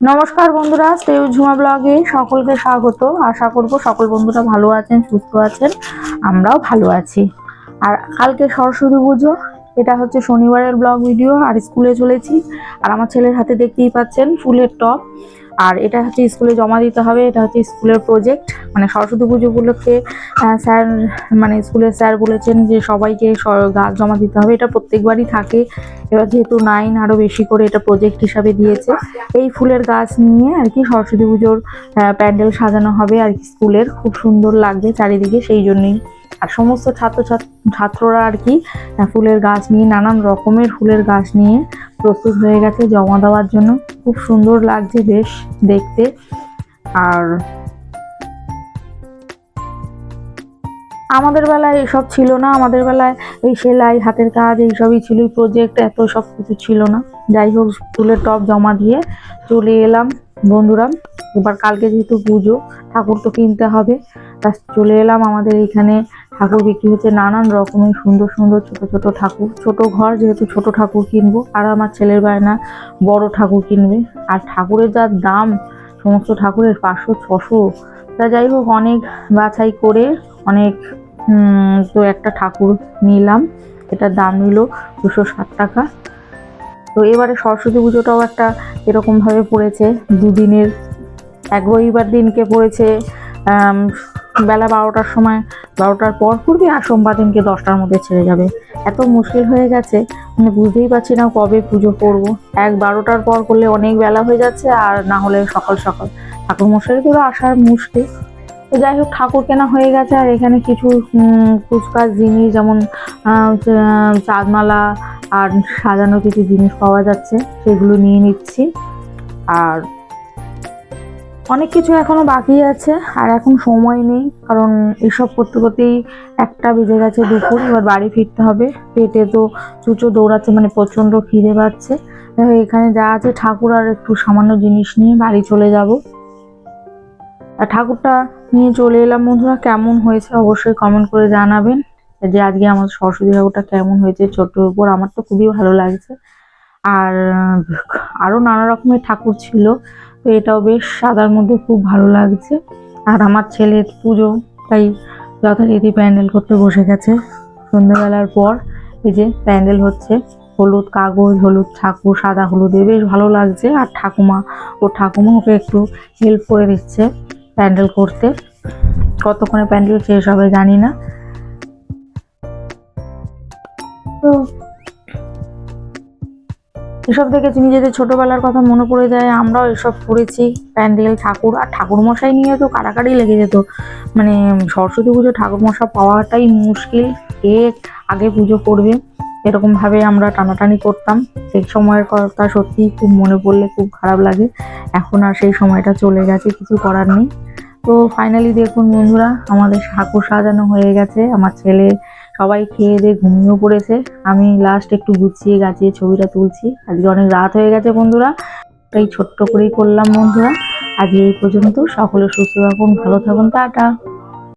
নমস্কার বন্ধুরা স্টেউ ঝুমা ব্লগে সকলকে স্বাগত। আশা করব সকল বন্ধুরা ভালো আছেন, সুস্থ আছেন, আমরাও ভালো আছি। আর কালকে সরস্বতী পুজো, এটা হচ্ছে শনিবারের ব্লগ ভিডিও, আর স্কুলে চলেছি। আর আমার ছেলের হাতে দেখতেই পাচ্ছেন ফুলের টপ আর এটা হচ্ছে স্কুলে জমা দিতে হবে, এটা হচ্ছে স্কুলের প্রজেক্ট মানে সরস্বতী পুজো উপলক্ষে স্যার মানে স্কুলের স্যার বলেছেন যে সবাইকে গাছ জমা দিতে হবে। এটা প্রত্যেকবারই থাকে। এবার যেহেতু নাইন আরও বেশি করে এটা প্রজেক্ট হিসাবে দিয়েছে, এই ফুলের গাছ নিয়ে আর কি সরস্বতী পুজোর প্যান্ডেল সাজানো হবে আর কি স্কুলের। খুব সুন্দর লাগবে চারিদিকে, সেই জন্যই। আর সমস্ত ছাত্র ছাত্ররা আর কি ফুলের গাছ নিয়ে, নানান রকমের ফুলের গাছ নিয়ে প্রস্তুত হয়ে গেছে জমা দেওয়ার জন্য। খুব সুন্দর লাগছে বেশ দেখতে। আর আমাদের বেলায় এসব ছিল না, আমাদের বেলায় এই সেলাই, হাতের কাজ এইসবই ছিল প্রজেক্ট এত সব কিছু ছিল না। যাই হোক ফুলের টপ জমা দিয়ে চলে এলাম বন্ধুরা। এবার কালকে যেহেতু পুজো, ঠাকুর তো কিনতে হবে, তা চলে এলাম আমাদের এখানে ঠাকুর বিক্রি হচ্ছে নানান রকমের সুন্দর সুন্দর ছোট ছোট ঠাকুর। ছোট ঘর যেহেতু ছোট ঠাকুর কিনবো, আর আমার ছেলের বায়না বড় ঠাকুর কিনবে। আর ঠাকুরের যা দাম, সমস্ত ঠাকুরের পাঁচশো, ছশো, তা যাই হোক, অনেক বাছাই করে অনেক তো একটা ঠাকুর নিলাম। এটার দাম নিল দুশো ষাট টাকা। তো এবারে সরস্বতী পুজোটাও একটা এরকমভাবে পড়েছে। দুদিনের, এক রবিবার দিনকে পড়েছে বেলা বারোটার সময়, বারোটার পর পড়বে আর সোমবার দিনকে দশটার মধ্যে ছেড়ে যাবে। এত মুশকিল হয়ে গেছে মানে বুঝতেই পারছি না কবে পুজো করব। এক বারোটার পর করলে অনেক বেলা হয়ে যাচ্ছে আর না হলে সকাল সকাল। ঠাকুর তো আসার মুশকিল। তো যাই হোক, ঠাকুর কেনা হয়ে গেছে আর এখানে কিছু কুচকাচ জিনিস যেমন চাঁদমালা আর সাজানো কিছু জিনিস পাওয়া যাচ্ছে, সেগুলো নিয়ে নিচ্ছি। আর অনেক কিছু এখনও বাকি আছে আর এখন সময় নেই কারণ এসব করতে করতেই একটা বেজে গেছে দুপুর এবার বাড়ি ফিরতে হবে। পেটে তো চুচো দৌড়াচ্ছে মানে প্রচণ্ড খিদে পাচ্ছে। এখানে যা আছে ঠাকুর আর একটু সামান্য জিনিস নিয়ে বাড়ি চলে যাব। আর ঠাকুরটা নিয়ে চলে এলাম বন্ধুরা কেমন হয়েছে অবশ্যই কমেন্ট করে জানাবেন। যে আজকে আমার সরস্বতী ঠাকুরটা কেমন হয়েছে ছোট্টর উপর আমার তো খুবই ভালো লাগছে। আর আহ, আরও নানা রকমের ঠাকুর ছিল তো এটাও বেশ সাদার মধ্যে খুব ভালো লাগছে। আর আমার ছেলের পুজো, তাই যথারীতি প্যান্ডেল করতে বসে গেছে। সন্ধ্যেবেলার পর এই যে প্যান্ডেল হচ্ছে, হলুদ কাগজ, হলুদ ঠাকুর, সাদা হলুদে বেশ ভালো লাগছে। আর ঠাকুমা, ও ঠাকুমা ওকে একটু হেল্প করে দিচ্ছে প্যান্ডেল করতে। কতক্ষণে প্যান্ডেল শেষ হবে জানি না। এসব দেখেছি, নিজেদের ছোটবেলার কথা মনে পড়ে যায়, আমরাও এসব করেছি, প্যান্ডেল ঠাকুর, আর ঠাকুর মশাই নিয়ে তো কাড়াকাড়ি লেগে যেত। মানে সরস্বতী পুজো ঠাকুর মশা পাওয়াটাই মুশকিল, কে আগে পুজো করবে? এরকম ভাবে আমরা টানাটানি করতাম। সেই সময়ের কথা সত্যি খুব মনে পড়লে খুব খারাপ লাগে। এখন আর সেই সময়টা চলে গেছে, কিছু করার নেই। তো ফাইনালি দেখুন বন্ধুরা, আমাদের ঠাকুর সাজানো হয়ে গেছে। আমার ছেলে সবাই খেয়ে দিয়ে ঘুমিয়েও পড়েছে। আমি লাস্ট একটু গুছিয়ে গাছিয়ে ছবিটা তুলছি। আজকে অনেক রাত হয়ে গেছে বন্ধুরা। তাই ছোট্ট করেই করলাম বন্ধুরা। আজকে এই পর্যন্ত। সকলে সুস্থ থাকুন, ভালো থাকুন, টাটা।